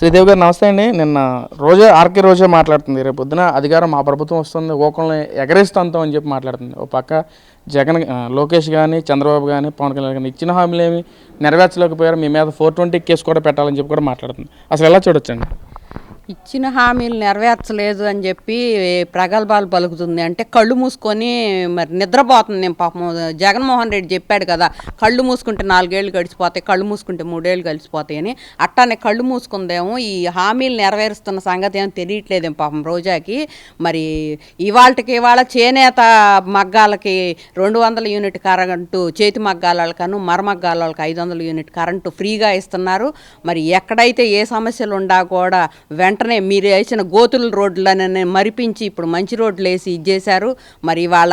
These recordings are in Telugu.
శ్రీదేవి గారు నమస్తే అండి. నిన్న రోజే ఆర్కే రోజే మాట్లాడుతుంది. రేపు పొద్దున అధికారం మా ప్రభుత్వం వస్తుంది. ఓకల్ని ఎగరేస్తాంతం అని చెప్పి మాట్లాడుతుంది. ఒక పక్క జగన్ లోకేష్ కానీ చంద్రబాబు కానీ పవన్ కళ్యాణ్ కానీ ఇచ్చిన హామీలు ఏమి నెరవేర్చలేకపోయారు. మీ మీద ఫోర్ ట్వంటీ కేసు కూడా పెట్టాలని చెప్పి కూడా మాట్లాడుతుంది. అసలు ఎలా చూడొచ్చండి? ఇచ్చిన హామీలు నెరవేర్చలేదు అని చెప్పి ప్రగల్భాలు పలుకుతుంది. అంటే కళ్ళు మూసుకొని మరి నిద్రపోతుంది. నేను పాపం జగన్మోహన్ రెడ్డి చెప్పాడు కదా కళ్ళు మూసుకుంటే నాలుగేళ్ళు గడిచిపోతాయి కళ్ళు మూసుకుంటే మూడేళ్ళు గడిచిపోతాయి అని. అట్టానే కళ్ళు మూసుకుందేమో ఈ హామీలు నెరవేరుస్తున్న సంగతి ఏమో తెలియట్లేదేం పాపం రోజాకి. మరి ఇవాళకి ఇవాళ చేనేత మగ్గాలకి రెండు వందల యూనిట్ కరెంటు చేతి మగ్గాలకను మరమగ్గాలకి మరమగ్గాల వాళ్ళకి ఐదు వందల యూనిట్ కరెంటు ఫ్రీగా ఇస్తున్నారు. మరి ఎక్కడైతే ఏ సమస్యలు ఉండా కూడా వెంటనే మీరు వేసిన గోతుల రోడ్లనే మరిపించి ఇప్పుడు మంచి రోడ్లు వేసి ఇచ్చేశారు. మరి వాళ్ళ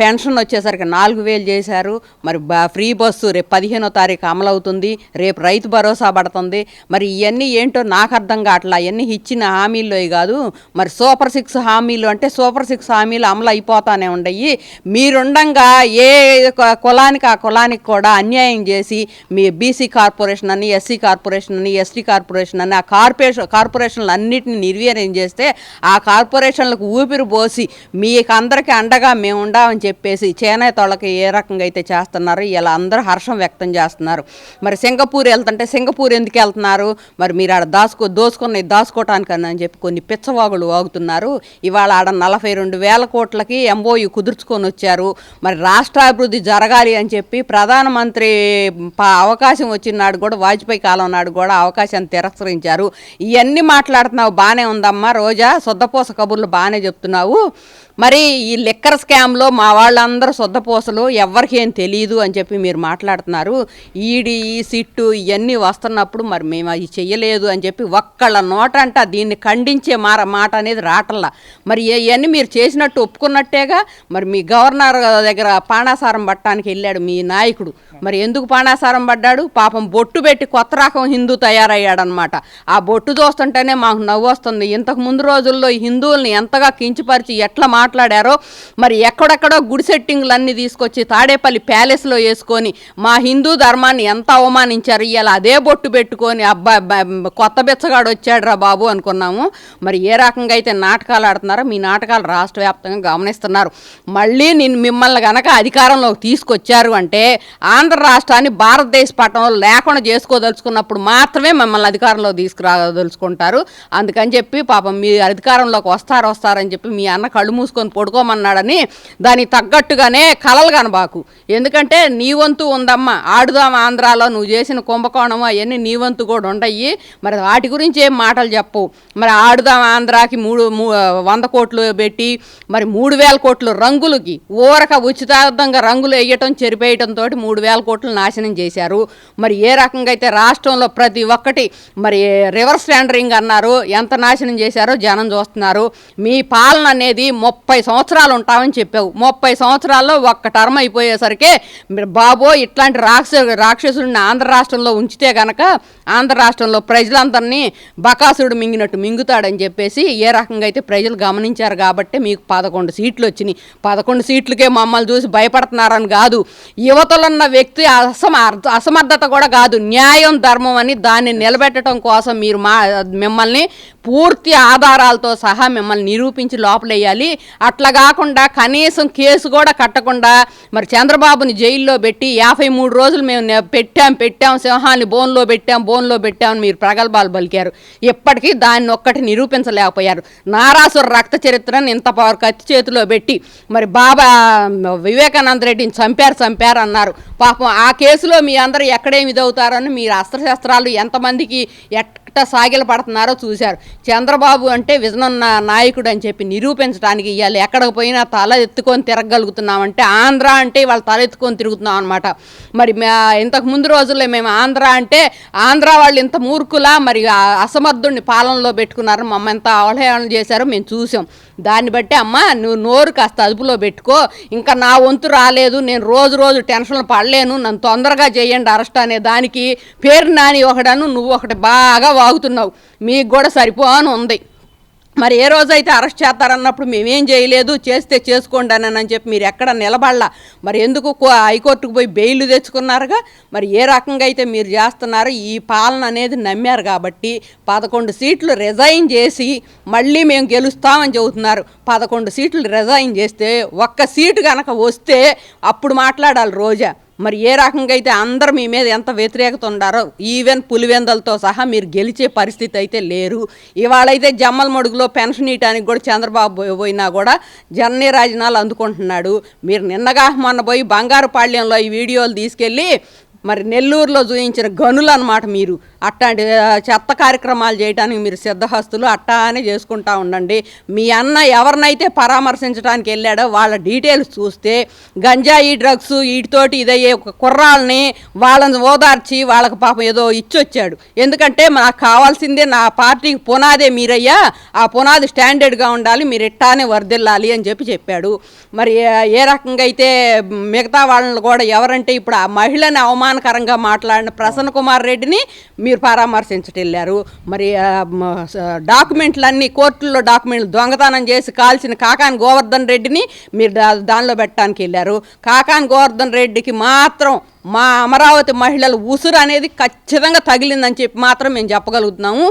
పెన్షన్ వచ్చేసరికి నాలుగు వేలు చేశారు. మరి బ ఫ్రీ బస్సు రేపు పదిహేనో తారీఖు అమలవుతుంది. రేపు రైతు భరోసా పడుతుంది. మరి ఇవన్నీ ఏంటో నాకు అర్థం కావట్లా. అవన్నీ ఇచ్చిన హామీల్లో కాదు. మరి సూపర్ సిక్స్ హామీలు అంటే సూపర్ సిక్స్ హామీలు అమలు అయిపోతానే ఉండయి. మీరుండంగా ఏ కులానికి ఆ కులానికి కూడా అన్యాయం చేసి మీ బీసీ కార్పొరేషన్ అని ఎస్సీ కార్పొరేషన్ అని ఎస్టీ కార్పొరేషన్ అని ఆ కార్పొరేషన్ కార్పొరేషన్లు అన్నిటిని నిర్వీర్యం చేస్తే ఆ కార్పొరేషన్లకు ఊపిరి పోసి మీకు అందరికీ అండగా మేము ఉండామని చెప్పేసి చేనేత ఏ రకంగా అయితే చేస్తున్నారు ఇలా అందరూ హర్షం వ్యక్తం చేస్తున్నారు. మరి సింగపూర్ వెళ్తుంటే సింగపూర్ ఎందుకు వెళ్తున్నారు? మరి మీరు ఆడ దాచుకో దోసుకుని దాచుకోవటానికి అని చెప్పి కొన్ని పిచ్చవాగులు వాగుతున్నారు. ఇవాళ ఆడ నలభై రెండు వేల కోట్లకి ఎంఓయు కుదుర్చుకొని వచ్చారు. మరి రాష్ట్రాభివృద్ధి జరగాలి అని చెప్పి ప్రధానమంత్రి ప- అవకాశం వచ్చినాడు కూడా వాజ్పేయి కాలం నాడు కూడా అవకాశాన్ని తిరస్కరించారు. ఇవన్నీ మాట్లాడుతున్నావు బాగానే ఉందమ్మా రోజా. సొద్దపోస కబుర్లు బాగానే చెప్తున్నావు. మరి ఈ లిక్కర్ స్కామ్లో మా వాళ్ళందరూ సొద్దపోసలు ఎవరికి ఏం తెలియదు అని చెప్పి మీరు మాట్లాడుతున్నారు. ఈడి ఈ సిట్టు ఇవన్నీ వస్తున్నప్పుడు మరి మేము అది చెయ్యలేదు అని చెప్పి ఒక్కళ్ళ నోట అంట దీన్ని ఖండించే మార మాట అనేది రాటల్లా. మరి ఇవన్నీ మీరు చేసినట్టు ఒప్పుకున్నట్టేగా మరి మీ గవర్నర్ దగ్గర పాణాసారం పట్టడానికి వెళ్ళాడు మీ నాయకుడు. మరి ఎందుకు పాణాసారం పడ్డాడు? పాపం బొట్టు పెట్టి కొత్త రకం హిందూ తయారయ్యాడనమాట ఆ బొట్టు చూస్తుంటేనే మాకు నవ్వు వస్తుంది. ఇంతకు ముందు రోజుల్లో హిందువుల్ని ఎంతగా కించిపరిచి ఎట్లా మాట్లాడారో మరి ఎక్కడెక్కడో గుడి సెట్టింగ్లన్నీ తీసుకొచ్చి తాడేపల్లి ప్యాలెస్లో వేసుకొని మా హిందూ ధర్మాన్ని ఎంత అవమానించారు ఇవాళ అదే బొట్టు పెట్టుకొని అబ్బా కొత్త బిచ్చగాడు వచ్చాడురా బాబు అనుకున్నాము. మరి ఏ రకంగా అయితే నాటకాలు ఆడుతున్నారో మీ నాటకాలు రాష్ట్ర వ్యాప్తంగా గమనిస్తున్నారు. మళ్ళీ నేను మిమ్మల్ని గనక అధికారంలోకి తీసుకొచ్చారు అంటే ఆంధ్ర రాష్ట్రాన్ని భారతదేశ పట్టణంలో లేకుండా చేసుకోదలుచుకున్నప్పుడు మాత్రమే మిమ్మల్ని అధికారంలో తీసుకురాదలుచుకుంటారు. అందుకని చెప్పి పాపం మీ అధికారంలోకి వస్తారు వస్తారని చెప్పి మీ అన్న కళ్ళు మూసుకొని పడుకోమన్నాడని దానికి తగ్గట్టుగానే కలలు కనబాకు. ఎందుకంటే నీ వంతు ఉందమ్మా. ఆడుదాం ఆంధ్రాలో నువ్వు చేసిన కుంభకోణం అవన్నీ నీ వంతు కూడా ఉండయి. మరి వాటి గురించి ఏం మాటలు చెప్పవు. మరి ఆడుదాం ఆంధ్రాకి మూడు మూ- వంద కోట్లు పెట్టి మరి మూడు వేల కోట్లు రంగులకి ఊరక ఉచితార్థంగా రంగులు వేయటం చెరిపేయటంతో మూడు వేల కోట్లు నాశనం చేశారు. మరి ఏ రకంగా అయితే రాష్ట్రంలో ప్రతి ఒక్కటి మరి రివర్స్ టెండరింగ్ అన్నారు ఎంత నాశనం చేశారో జనం చూస్తున్నారు. మీ పాలన అనేది ముప్పై ముప్పై సంవత్సరాలు ఉంటామని చెప్పావు. ముప్పై సంవత్సరాల్లో ఒక్క టర్మ్ అయిపోయేసరికి బాబో ఇట్లాంటి రాక్ష రాక్షసుడిని ఆంధ్ర రాష్ట్రంలో ఉంచితే గనక ఆంధ్ర రాష్ట్రంలో ప్రజలందరినీ బకాసుడు మింగినట్టు మింగుతాడని చెప్పేసి ఏ రకంగా అయితే ప్రజలు గమనించారు కాబట్టి మీకు పదకొండు సీట్లు వచ్చినాయి. పదకొండు సీట్లకే మమ్మల్ని చూసి భయపడుతున్నారని కాదు. యువతలున్న వ్యక్తి అసమ అసమర్థత కూడా కాదు. న్యాయం ధర్మం అని దాన్ని నిలబెట్టడం కోసం మీరు మా మిమ్మల్ని పూర్తి ఆధారాలతో సహా మిమ్మల్ని నిరూపించి లోపలేయాలి. అట్లా కాకుండా కనీసం కేసు కూడా కట్టకుండా మరి చంద్రబాబుని జైల్లో పెట్టి యాభై మూడు రోజులు మేము పెట్టాం పెట్టాం సింహాన్ని బోన్లో పెట్టాం బోన్లో పెట్టామని మీరు ప్రగల్భాలు పలికారు. ఇప్పటికీ దాన్ని ఒక్కటి నిరూపించలేకపోయారు. నారాసుర రక్త చరిత్రను ఇంత పవర్ కత్తి చేతిలో పెట్టి మరి బాబా వివేకానంద రెడ్డిని చంపారు చంపారు అన్నారు. పాపం ఆ కేసులో మీ అందరూ ఎక్కడేమి ఇదవుతారని మీరు అస్త్రశస్త్రాలు ఎంతమందికి ఎట్ ఎట్ట సాగిల పడుతున్నారో చూశారు. చంద్రబాబు అంటే విజనన్న నాయకుడు అని చెప్పి నిరూపించడానికి ఇవ్వాలి ఎక్కడికి పోయినా తల ఎత్తుకొని తిరగలుగుతున్నామంటే ఆంధ్ర అంటే వాళ్ళు తల ఎత్తుకొని తిరుగుతున్నాం అనమాట మరి ఇంతకు ముందు రోజుల్లో మేము ఆంధ్ర అంటే ఆంధ్ర వాళ్ళు ఇంత మూర్ఖులా మరి అసమర్థుడిని పాలనలో పెట్టుకున్నారు. మమ్మ ఎంత అవహేళన చేశారో మేము చూసాం. దాన్ని బట్టి అమ్మ నువ్వు నోరు కాస్త అదుపులో పెట్టుకో. ఇంకా నా వంతు రాలేదు నేను రోజు రోజు టెన్షన్లు పడలేను నన్ను తొందరగా చేయండి అరెస్ట్ అనే దానికి పేరు నాని ఒకడను నువ్వు ఒకటి బాగా వాగుతున్నావు. మీకు కూడా సరిపోను ఉంది. మరి ఏ రోజైతే అరెస్ట్ చేస్తారన్నప్పుడు మేమేం చేయలేదు చేస్తే చేసుకోండి అని అని చెప్పి మీరు ఎక్కడ నిలబడలా. మరి ఎందుకు కో- హైకోర్టుకు పోయి బెయిల్ తెచ్చుకున్నారుగా? మరి ఏ రకంగా అయితే మీరు చేస్తున్నారో ఈ పాలన అనేది నమ్మారు కాబట్టి పదకొండు సీట్లు రిజైన్ చేసి మళ్ళీ మేము గెలుస్తామని చెబుతున్నారు. పదకొండు సీట్లు రిజైన్ చేస్తే ఒక్క సీటు కనుక వస్తే అప్పుడు మాట్లాడాలి రోజా. మరి ఏ రకంగా అయితే అందరు మీ మీద ఎంత వ్యతిరేకత ఉండారో ఈవెన్ పులివెందలతో సహా మీరు గెలిచే పరిస్థితి అయితే లేరు. ఇవాళైతే జమ్మల మడుగులో పెన్షన్ ఇవ్వడానికి కూడా చంద్రబాబు పోయి- పోయినా కూడా జననీ రాజనాలు అందుకుంటున్నాడు. మీరు నిన్నగా మొన్న పోయి బంగారుపాళ్యంలో ఈ వీడియోలు తీసుకెళ్ళి మరి నెల్లూరులో చూపించిన గనులు అనమాట మీరు. అట్లాంటి చెత్త కార్యక్రమాలు చేయడానికి మీరు సిద్ధహస్తులు. అట్టానే చేసుకుంటా ఉండండి. మీ అన్న ఎవరినైతే పరామర్శించడానికి వెళ్ళాడో వాళ్ళ డీటెయిల్స్ చూస్తే గంజాయి డ్రగ్స్ వీటితోటి ఇదయ్యే ఒక వాళ్ళని ఓదార్చి వాళ్ళకి పాపం ఏదో ఇచ్చొచ్చాడు. ఎందుకంటే నాకు కావాల్సిందే నా పార్టీకి పునాదే మీరయ్యా. ఆ పునాది స్టాండర్డ్గా ఉండాలి. మీరు ఇట్టానే వర్దిల్లాలి అని చెప్పి చెప్పాడు. మరి ఏ- రకంగా అయితే మిగతా వాళ్ళని కూడా ఎవరంటే ఇప్పుడు ఆ మహిళని అవమానం అవమానకరంగా మాట్లాడిన ప్రసన్న కుమార్ రెడ్డిని మీరు పరామర్శించటం వెళ్ళారు మరి డాక్యుమెంట్లన్నీ కోర్టుల్లో డాక్యుమెంట్లు దొంగతనం చేసి కాల్చిన కాకాని గోవర్ధన్ రెడ్డిని మీరు దానిలో పెట్టడానికి వెళ్ళారు కాకాని గోవర్ధన్ రెడ్డికి మాత్రం మా అమరావతి మహిళల ఉసురు అనేది ఖచ్చితంగా తగిలిందని చెప్పి మాత్రం మేము చెప్పగలుగుతున్నాము.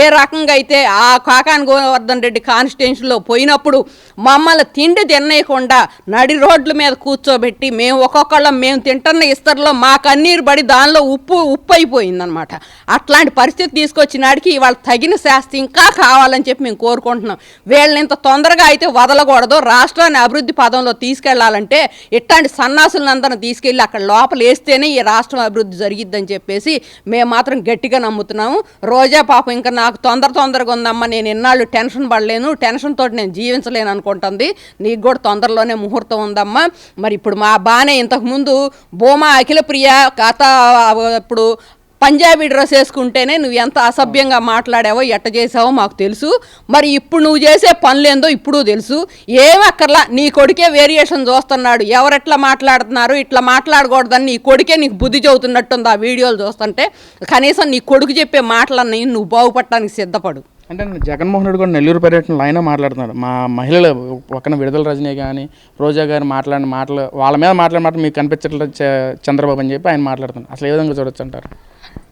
ఏ రకంగా అయితే ఆ కాకాని గోవర్ధన్ రెడ్డి కాన్స్టిట్యూన్సీలో పోయినప్పుడు మమ్మల్ని తిండి తినేయకుండా నడి రోడ్ల మీద కూర్చోబెట్టి మేము ఒక్కొక్కళ్ళం మేము తింటున్న ఇస్తర్లో మా కన్నీరు పడి దానిలో ఉప్పు ఉప్పు అయిపోయిందనమాట అట్లాంటి పరిస్థితి తీసుకొచ్చినాడికి ఇవాళ తగిన శాస్తి ఇంకా కావాలని చెప్పి మేము కోరుకుంటున్నాం. వీళ్ళని ఇంత తొందరగా అయితే వదలకూడదు. రాష్ట్రాన్ని అభివృద్ధి పదంలో తీసుకెళ్ళాలంటే ఇట్లాంటి సన్నాసులందరిని తీసుకెళ్ళి అక్కడ లోపల చేస్తేనే ఈ రాష్ట్రం అభివృద్ధి జరిగిద్దని చెప్పేసి మేము మాత్రం గట్టిగా నమ్ముతున్నాము. రోజా పాపం ఇంకా నాకు తొందర తొందరగా ఉందమ్మా నేను ఎన్నాళ్ళు టెన్షన్ పడలేను టెన్షన్ తోటి నేను జీవించలేను అనుకుంటుంది. నీకు కూడా తొందరలోనే ముహూర్తం ఉందమ్మా. మరి ఇప్పుడు మా బానే ఇంతకుముందు భూమా అఖిల ప్రియ గత ఇప్పుడు పంజాబీ డ్రెస్ వేసుకుంటేనే నువ్వు ఎంత అసభ్యంగా మాట్లాడావో ఎట్ట చేసావో మాకు తెలుసు. మరి ఇప్పుడు నువ్వు చేసే పనులేందో ఇప్పుడు తెలుసు. ఏమక్కర్లా అక్కర్లా నీ కొడుకే వేరియేషన్ చూస్తున్నాడు. ఎవరెట్లా మాట్లాడుతున్నారు ఇట్లా మాట్లాడకూడదని నీ కొడుకే నీకు బుద్ధి చెబుతున్నట్టుంది ఆ వీడియోలు చూస్తుంటే. కనీసం నీ కొడుకు చెప్పే మాటలన్నీ నువ్వు బాగుపడటానికి సిద్ధపడు. అంటే జగన్మోహన్ రెడ్డి కూడా నెల్లూరు పర్యటనలో ఆయన మాట్లాడుతున్నారు. మా మహిళలు పక్కన విడుదల రజనీ కానీ రోజా గారు మాట్లాడిన మాటలు వాళ్ళ మీద మాట్లాడిన మాట మీకు కనిపించట్లేదు చంద్రబాబు అని చెప్పి ఆయన మాట్లాడుతున్నారు. అసలు ఏ విధంగా చూడొచ్చు అంటారు?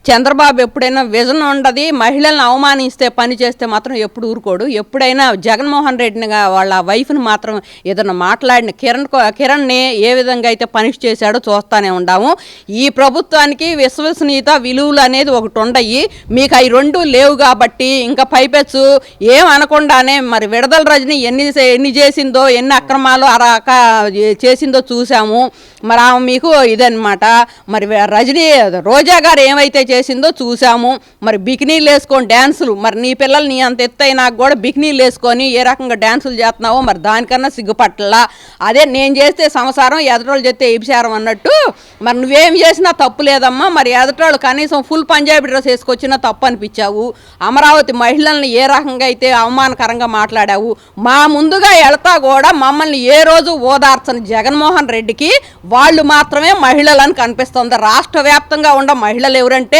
చంద్రబాబు ఎప్పుడైనా విజన్ ఉండదు మహిళలను అవమానిస్తే పని చేస్తే మాత్రం ఎప్పుడు ఊరుకోడు. ఎప్పుడైనా జగన్మోహన్ రెడ్డిని వాళ్ళ వైఫ్ని మాత్రం ఏదైనా మాట్లాడిన కిరణ్ కో- కిరణ్ని ఏ విధంగా అయితే పనిష్ చేశాడో చూస్తూనే ఉండాము. ఈ ప్రభుత్వానికి విశ్వసనీయత విలువలు అనేది ఒకటి ఉండయి. మీకు అవి రెండు లేవు కాబట్టి ఇంకా పైపెచ్చు. ఏం అనకుండానే మరి విడదల రజని ఎన్ని ఎన్ని చేసిందో ఎన్ని అక్రమాలు అరాక చేసిందో చూసాము మరి ఆమె మీకు ఇదన్నమాట. మరి రజనీ రోజా గారు ఏమైతే చేసిందో చూసాము మరి బికినీలు వేసుకొని డ్యాన్సులు మరి నీ పిల్లలు నీ అంత ఎత్తు అయినా కూడా బికినీలు వేసుకొని ఏ రకంగా డ్యాన్సులు చేస్తున్నావో మరి దానికన్నా సిగ్గుపట్టలా. అదే నేను చేస్తే సంసారం ఎదటోళ్ళు చెప్తే ఏపిశారం అన్నట్టు. మరి నువ్వేం చేసినా తప్పు లేదమ్మా. మరి ఎదటోళ్ళు కనీసం ఫుల్ పంజాబీ డ్రెస్ వేసుకొచ్చినా తప్పు అనిపించావు. అమరావతి మహిళల్ని ఏ రకంగా అయితే అవమానకరంగా మాట్లాడావు. మా ముందుగా వెళ్తా కూడా మమ్మల్ని ఏ రోజు ఓదార్చని జగన్మోహన్ రెడ్డికి వాళ్ళు మాత్రమే మహిళలని కనిపిస్తుంది. రాష్ట్ర వ్యాప్తంగా ఉన్న మహిళలు ఎవరంటే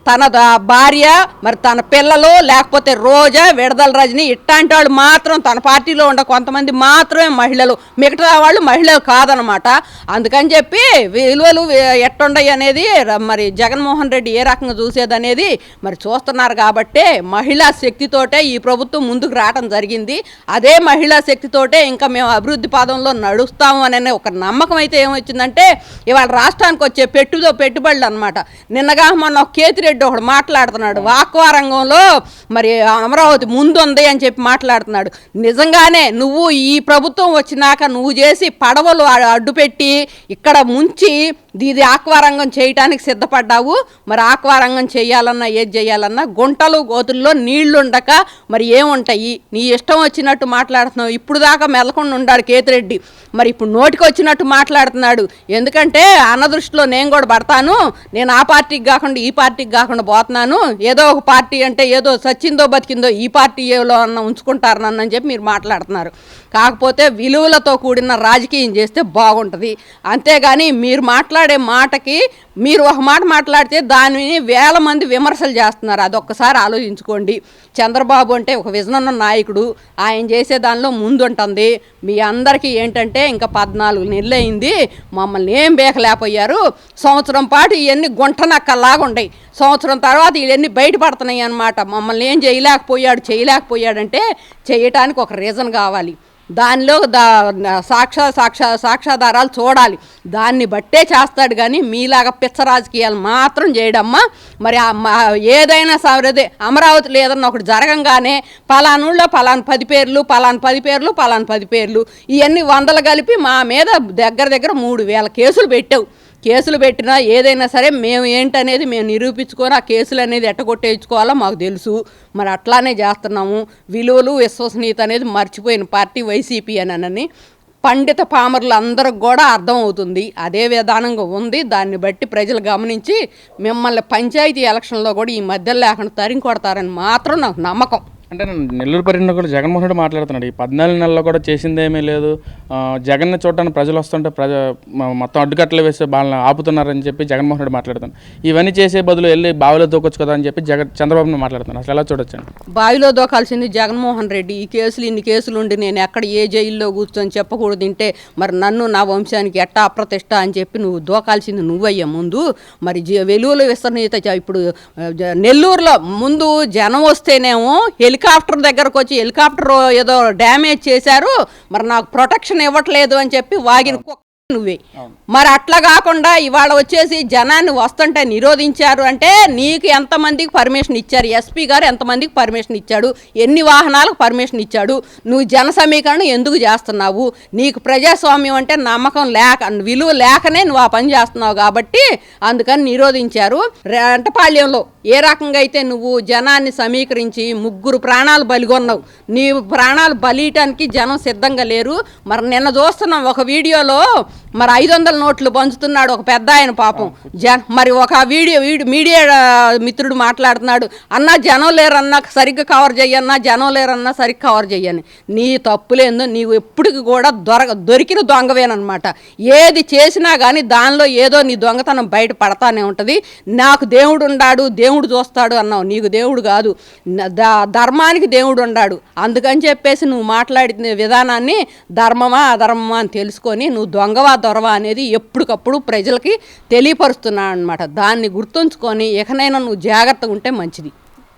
తన భార్య మరి తన పిల్లలు లేకపోతే రోజా విడదల రజని ఇట్లాంటి వాళ్ళు మాత్రం తన పార్టీలో ఉండే కొంతమంది మాత్రమే మహిళలు. మిగతా వాళ్ళు మహిళలు కాదనమాట. అందుకని చెప్పి విలువలు ఎట్టుండయి అనేది మరి జగన్మోహన్ రెడ్డి ఏ రకంగా చూసేది అనేది మరి చూస్తున్నారు కాబట్టే మహిళా శక్తితోటే ఈ ప్రభుత్వం ముందుకు రావడం జరిగింది. అదే మహిళా శక్తితోటే ఇంకా మేము అభివృద్ధి పాదంలో నడుస్తాము అనే ఒక నమ్మకం అయితే ఏమొచ్చిందంటే ఇవాళ రాష్ట్రానికి వచ్చే పెట్టుదో పెట్టుబడులు అనమాట నిన్నగా మొన్న కేతి రెడ్డి ఒకడు మాట్లాడుతున్నాడు. వాక్వా రంగంలో మరి అమరావతి ముందుంది అని చెప్పి మాట్లాడుతున్నాడు. నిజంగానే నువ్వు ఈ ప్రభుత్వం వచ్చినాక నువ్వు చేసి పడవలు అడ్డుపెట్టి ఇక్కడ ముంచి ఇది ఆక్వారంగం చేయటానికి సిద్ధపడ్డావు. మరి ఆక్వారంగం చేయాలన్నా ఏది చేయాలన్నా గుంటలు గోతుల్లో నీళ్ళుండక మరి ఏముంటాయి? నీ ఇష్టం వచ్చినట్టు మాట్లాడుతున్నావు. ఇప్పుడు దాకా మెలకుండా ఉండాడు కేతిరెడ్డి. మరి ఇప్పుడు నోటికి వచ్చినట్టు మాట్లాడుతున్నాడు. ఎందుకంటే అనదృష్టిలో నేను కూడా పడతాను. నేను ఆ పార్టీకి కాకుండా ఈ పార్టీకి కాకుండా పోతున్నాను. ఏదో ఒక పార్టీ అంటే ఏదో సచ్ సచ్చిందో బతికిందో ఈ పార్టీలో అన్న ఉంచుకుంటారు నన్ను అని చెప్పి మీరు మాట్లాడుతున్నారు. కాకపోతే విలువలతో కూడిన రాజకీయం చేస్తే బాగుంటుంది. అంతేగాని మీరు మాట్లాడే మాటకి మీరు ఒక మాట మాట్లాడితే దానిని వేల మంది విమర్శలు చేస్తున్నారు. అదొక్కసారి ఆలోచించుకోండి. చంద్రబాబు అంటే ఒక విజన్ నాయకుడు. ఆయన చేసే దానిలో ముందుంటుంది. మీ అందరికీ ఏంటంటే ఇంకా పద్నాలుగు నెలలు అయింది. మమ్మల్ని ఏం బేకలేకపోయారు. సంవత్సరం పాటు ఇవన్నీ గుంటనక్కలాగా ఉంటాయి సంవత్సరం తర్వాత ఇవన్నీ బయటపడుతున్నాయి అన్నమాట. మమ్మల్ని ఏం చేయలేకపోయాడు చేయలేకపోయాడంటే చేయటానికి ఒక రీజన్ కావాలి. దానిలో దా సాక్షా సాక్షా సాక్ష్యాధారాలు చూడాలి. దాన్ని బట్టే చేస్తాడు కానీ మీలాగా పిచ్చ రాజకీయాలు మాత్రం చేయడమ్మా. మరి ఏదైనా సరే అమరావతిలో ఏదన్నా ఒకటి జరగంగానే పలానూళ్ళో పలానా పది పేర్లు పలానా పది పేర్లు పలానా పది పేర్లు ఇవన్నీ వందలు కలిపి మా మీద దగ్గర దగ్గర మూడు వేల కేసులు పెట్టావు. కేసులు పెట్టినా ఏదైనా సరే మేము ఏంటనేది మేము నిరూపించుకొని ఆ కేసులు అనేది ఎట్టగొట్టేయించుకోవాలో మాకు తెలుసు. మరి అట్లానే చేస్తున్నాము. విలువలు విశ్వసనీయత అనేది మర్చిపోయిన పార్టీ వైసీపీ అని పండిత పామరులు అందరికి కూడా అర్థమవుతుంది. అదే విధానంగా ఉంది. దాన్ని బట్టి ప్రజలు గమనించి మిమ్మల్ని పంచాయతీ ఎలక్షన్లో కూడా ఈ మధ్యలో లేకుండా తరిం కొడతారని మాత్రం నాకు నమ్మకం. అంటే నెల్లూరు పర్యటన కూడా జగన్మోహన్ రెడ్డి మాట్లాడుతున్నాడు. ఈ పద్నాలుగు నెలల్లో కూడా చేసిందేమీ లేదు. జగన్ని చూడటానికి ప్రజలు వస్తుంటే ప్రజ మొత్తం అడ్డుకట్టలు వేసి వాళ్ళని ఆపుతున్నారని చెప్పి జగన్మోహన్ రెడ్డి మాట్లాడుతున్నాడు. ఇవన్నీ చేసే బదులు వెళ్ళి బావిలో దూకొచ్చు కదా అని చెప్పి జగన్ చంద్రబాబు మాట్లాడుతున్నాడు. అసలు ఎలా చూడొచ్చండి? బావిలో దోకాల్సింది జగన్మోహన్ రెడ్డి. ఈ కేసులు ఇన్ని కేసులు ఉండి నేను ఎక్కడ ఏ జైల్లో కూర్చొని చెప్పకూడదు తింటే మరి నన్ను నా వంశానికి ఎట్టా అప్రతిష్ట అని చెప్పి నువ్వు దోకాల్సింది నువ్వయ్యా ముందు మరి వెలువలో విస్తరణ చ- ఇప్పుడు జ- నెల్లూరులో ముందు జనం వస్తేనేమో హెలికాప్టర్ దగ్గరకు వచ్చి హెలికాప్టర్ ఏదో డ్యామేజ్ చేశారు మరి నాకు ప్రొటెక్షన్ ఇవ్వట్లేదు అని చెప్పి వాగిన నువ్వే. మరి అట్లా కాకుండా ఇవాళ వచ్చేసి జనాన్ని వస్తుంటే నిరోధించారు అంటే నీకు ఎంతమందికి పర్మిషన్ ఇచ్చారు? ఎస్పీ గారు ఎంతమందికి పర్మిషన్ ఇచ్చాడు? ఎన్ని వాహనాలకు పర్మిషన్ ఇచ్చాడు? నువ్వు జన సమీకరణ ఎందుకు చేస్తున్నావు? నీకు ప్రజాస్వామ్యం అంటే నమ్మకం లేక విలువ లేకనే నువ్వు ఆ పని చేస్తున్నావు కాబట్టి అందుకని నిరోధించారు. రెంటపాళ్యంలో ఏ రకంగా అయితే నువ్వు జనాన్ని సమీకరించి ముగ్గురు ప్రాణాలు బలిగొన్నావు? నీ ప్రాణాలు బలియటానికి జనం సిద్ధంగా లేరు. మరి నిన్న చూస్తున్నాం ఒక వీడియోలో మరి ఐదు వందల నోట్లు పంచుతున్నాడు ఒక పెద్ద ఆయన పాపం. జన్ మరి ఒక వీడియో మీడియా మిత్రుడు మాట్లాడుతున్నాడు అన్నా జనం లేరన్నా సరిగ్గా కవర్ చెయ్యన్నా జనం లేరన్నా సరిగ్గా కవర్ చెయ్యని నీ తప్పులేందో నీవు ఎప్పటికి కూడా దొర దొరికిన దొంగవేనమాట ఏది చేసినా కానీ దానిలో ఏదో నీ దొంగతనం బయట పడతానే ఉంటుంది. నాకు దేవుడు ఉండాడు దేవుడు చూస్తాడు అన్నావు. నీకు దేవుడు కాదు. ధర్మానికి దేవుడు ఉండాడు. అందుకని చెప్పేసి నువ్వు మాట్లాడిన విధానాన్ని ధర్మమా అధర్మమా అని తెలుసుకొని నువ్వు దొంగ దొంగవా దొరవ అనేది ఎప్పటికప్పుడు ప్రజలకి తెలియపరుస్తున్నాను అనమాట దాన్ని గుర్తుంచుకొని ఇకనైనా నువ్వు జాగ్రత్తగా ఉంటే మంచిది.